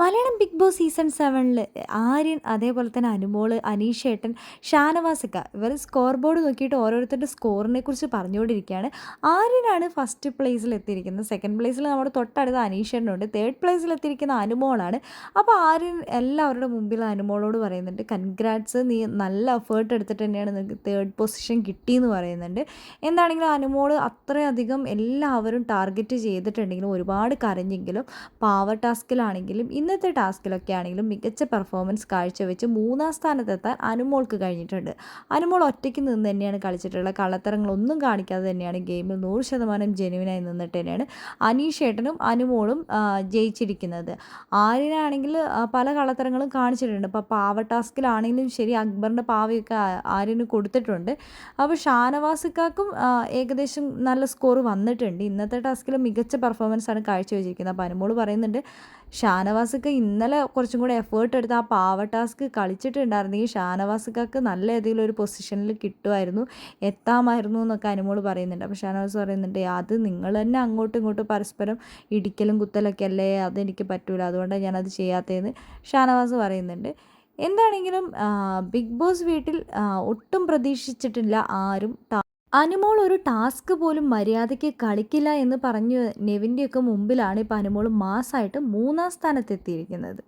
Malayalam big boss season സെവനിൽ ആര്യൻ അതേപോലെ തന്നെ അനുമോൾ അനീഷേട്ടൻ ഷാനവാസിക്ക ഇവർ സ്കോർ ബോർഡ് നോക്കിയിട്ട് ഓരോരുത്തരുടെ സ്കോറിനെ കുറിച്ച് പറഞ്ഞുകൊണ്ടിരിക്കുകയാണ്. ആര്യനാണ് ഫസ്റ്റ് പ്ലേസിൽ എത്തിയിരിക്കുന്നത്. സെക്കൻഡ് പ്ലേസിൽ നമ്മുടെ തൊട്ടടുത്ത അനീഷേട്ടനുണ്ട്. തേർഡ് പ്ലേസിൽ എത്തിയിരിക്കുന്ന അനുമോളാണ്. അപ്പോൾ ആര്യൻ എല്ലാവരുടെ മുമ്പിൽ അനുമോളോട് പറയുന്നുണ്ട് കൺഗ്രാറ്റ്സ് നീ നല്ല എഫേർട്ട് എടുത്തിട്ട് തന്നെയാണ് നിനക്ക് തേർഡ് പൊസിഷൻ കിട്ടിയെന്ന് പറയുന്നുണ്ട്. എന്താണെങ്കിലും അനുമോൾ അത്രയധികം എല്ലാവരും ടാർഗറ്റ് ചെയ്തിട്ടുണ്ടെങ്കിലും ഒരുപാട് കരഞ്ഞെങ്കിലും പാവർ ടാസ്കിലാണെങ്കിലും ഇന്നത്തെ ടാസ്കിലൊക്കെ ആണെങ്കിലും മികച്ച പെർഫോമൻസ് കാഴ്ചവെച്ച് മൂന്നാം സ്ഥാനത്തെത്താൻ അനുമോൾക്ക് കഴിഞ്ഞിട്ടുണ്ട്. അനുമോൾ ഒറ്റയ്ക്ക് നിന്ന് തന്നെയാണ് കളിച്ചിട്ടുള്ളത്. കള്ളത്തരങ്ങളൊന്നും കാണിക്കാതെ തന്നെയാണ് ഗെയിമിൽ നൂറ് ശതമാനം ജെനുവിനായി നിന്നിട്ട് തന്നെയാണ് അനീഷേട്ടനും അനുമോളും ജയിച്ചിരിക്കുന്നത്. ആര്യനാണെങ്കിൽ പല കള്ളത്തരങ്ങളും കാണിച്ചിട്ടുണ്ട്. ഇപ്പോൾ പാവ ടാസ്കിലാണെങ്കിലും ശരി അക്ബറിന്റെ പാവയൊക്കെ ആര്യന് കൊടുത്തിട്ടുണ്ട്. അപ്പോൾ ഷാനവാസിക്കാക്കും ഏകദേശം നല്ല സ്കോർ വന്നിട്ടുണ്ട്. ഇന്നത്തെ ടാസ്കിൽ മികച്ച പെർഫോമൻസ് ആണ് കാഴ്ചവെച്ചിരിക്കുന്നത്. അപ്പോൾ അനുമോൾ പറയുന്നുണ്ട് ഷാനവാസൊക്കെ ഇന്നലെ കുറച്ചും കൂടെ എഫേർട്ട് എടുത്ത് ആ പാവ ടാസ്ക് കളിച്ചിട്ടുണ്ടായിരുന്നെങ്കിൽ ഷാനവാസക്ക് നല്ല ഏതെങ്കിലും ഒരു പൊസിഷനിൽ കിട്ടുമായിരുന്നു. എത്താമായിരുന്നു എന്നൊക്കെ അനുമോൾ പറയുന്നുണ്ട്. അപ്പോൾ ഷാനവാസ് പറയുന്നുണ്ട് അത് നിങ്ങൾ തന്നെ അങ്ങോട്ടും ഇങ്ങോട്ടും പരസ്പരം ഇടിക്കലും കുത്തലൊക്കെ അല്ലേ? അതെനിക്ക് പറ്റൂല. അതുകൊണ്ടാണ് ഞാനത് ചെയ്യാത്തതെന്ന് ഷാനവാസ് പറയുന്നുണ്ട് എന്താണെങ്കിലും ബിഗ് ബോസ് വീട്ടിൽ ഒട്ടും പ്രതീക്ഷിച്ചിട്ടില്ല ആരും അനുമോൾ ഒരു ടാസ്ക് പോലും മര്യാദയ്ക്ക് കളിക്കില്ല എന്ന് പറഞ്ഞ് നെവിന്റെയൊക്കെ മുമ്പിലാണ് ഇപ്പോൾ അനുമോൾ മാസമായിട്ട് മൂന്നാം സ്ഥാനത്തെത്തിയിരിക്കുന്നത്.